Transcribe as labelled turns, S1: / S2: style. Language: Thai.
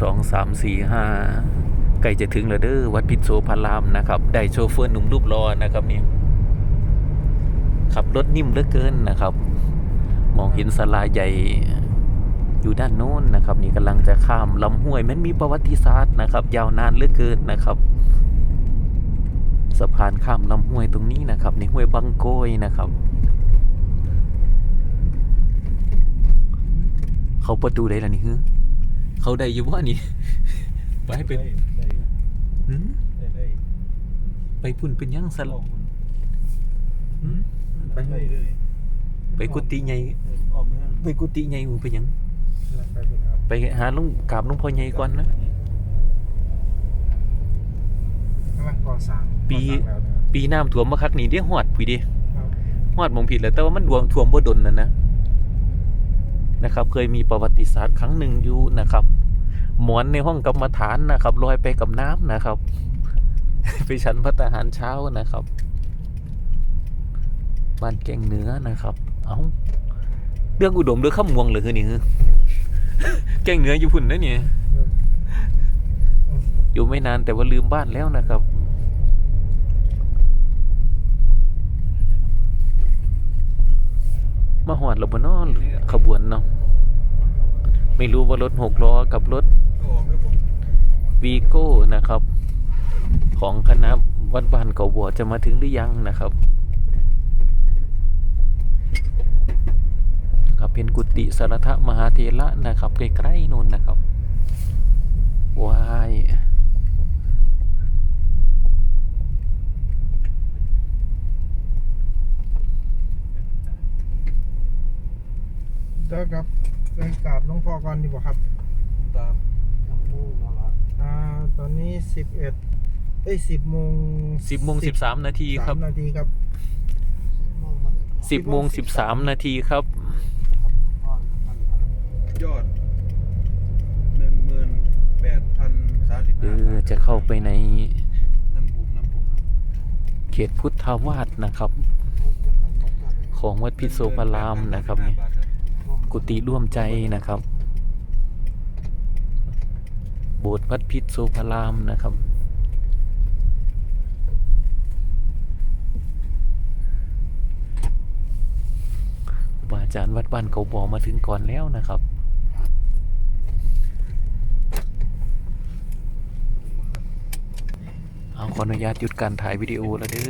S1: สองสามสี่ห้าใกล้จะถึงแล้วเด้อวัดพิษโสพารามนะครับ ได้โชเฟอร์หนุ่มรูปรอนะครับนี่ขับรถนิ่มเหลือเกินนะครับ มองเห็นศาลาใหญ่อยู่ด้านโน้นนะครับ นี่กำลังจะข้ามลำห้วย มันมีประวัติศาสตร์นะครับ ยาวนานเหลือเกินนะครับ สะพานข้ามลำห้วยตรงนี้นะครับในห้วยบังโกยนะครับ เขาประตูได้แล้วนี่ฮึ เขาได้อยู่ว่านี่ ไปไป
S2: ได้ได้
S1: หืม
S2: ได้ได้
S1: ไปพุ่นเป็นหยังสล
S2: ออกมัน
S1: หืม
S2: ไปได้เลย
S1: ไปกุฏิใหญ่
S2: ออกเมือง
S1: ไปกุฏิใหญ่หูไปหยัง
S2: ไปพุ่นครับ
S1: ไปหาลุงกราบลุงพ่อใหญ่ก่อนนะ
S2: กำลังก่อสร้าง
S1: ปี
S2: ก่อสร้างแล้วนะครับ
S1: ปีน้ำท่วมมาคักนี่เด้ฮอดพี่เด้
S2: ครับ
S1: ฮอดหมองผิดแล้วแต่ว่ามันดวงท่วมบ่ดนน่ะนะ นะครับ เคยมีประวัติศาสตร์ครั้งหนึ่งอยู่นะครับ หมอนในห้องกรรมฐานนะครับลอยไปกับน้ำนะครับ ไปฉันพัตตาหารเช้านะครับ บ้านแกงเหนือนะครับ เอาเรื่องอุดมเรื่องข้ามวงเลยคือนี่คือแกงเหนืออยู่พุ่นนะเนี่ยอยู่ไม่นานแต่ว่าลืมบ้านแล้วนะครับ มาหอดหรือบนนอนขบวนเนาะไม่รู้ว่ารถหกล้อกับรถ
S2: วี
S1: โก้นะครับ ของคณะวัดบ้านเก่าบัวจะมาถึงหรือยังนะครับครับเป็นกุฏิสารทะมหาเทระนะครับใกล้ๆนนนะครับว้าย
S2: เด้อครับไปกราบหลวงพ่อก่อนดีกว่าครับ
S3: ตาม
S2: อ่า ตอนนี้สิบเอ็ดเอ้ยสิบโมง
S1: สิบโมงสิบสามนาทีค
S2: สา
S1: รับ
S2: มนาทีครับ
S1: สิบโมงสิบสามนาทีครับ
S3: ยอดหนึ่งหมื่นแปดพันสามสิบ
S1: เอ
S3: ห้า
S1: อ จะเข้าไปใน
S3: น้ำบุกน้ำบุก
S1: เขตพุทธาวาสนะครับ ของวัดพิษโสพารามนะครับนี่ กุฏิร่วมใจนะครับ โบสถ์วัดพิษโสพารามนะครับบาอาจารย์วัดบ้านเขาบอมาถึงก่อนแล้วนะครับเอาขออนุญาตหยุดการถ่ายวิดีโอแล้วเด้อ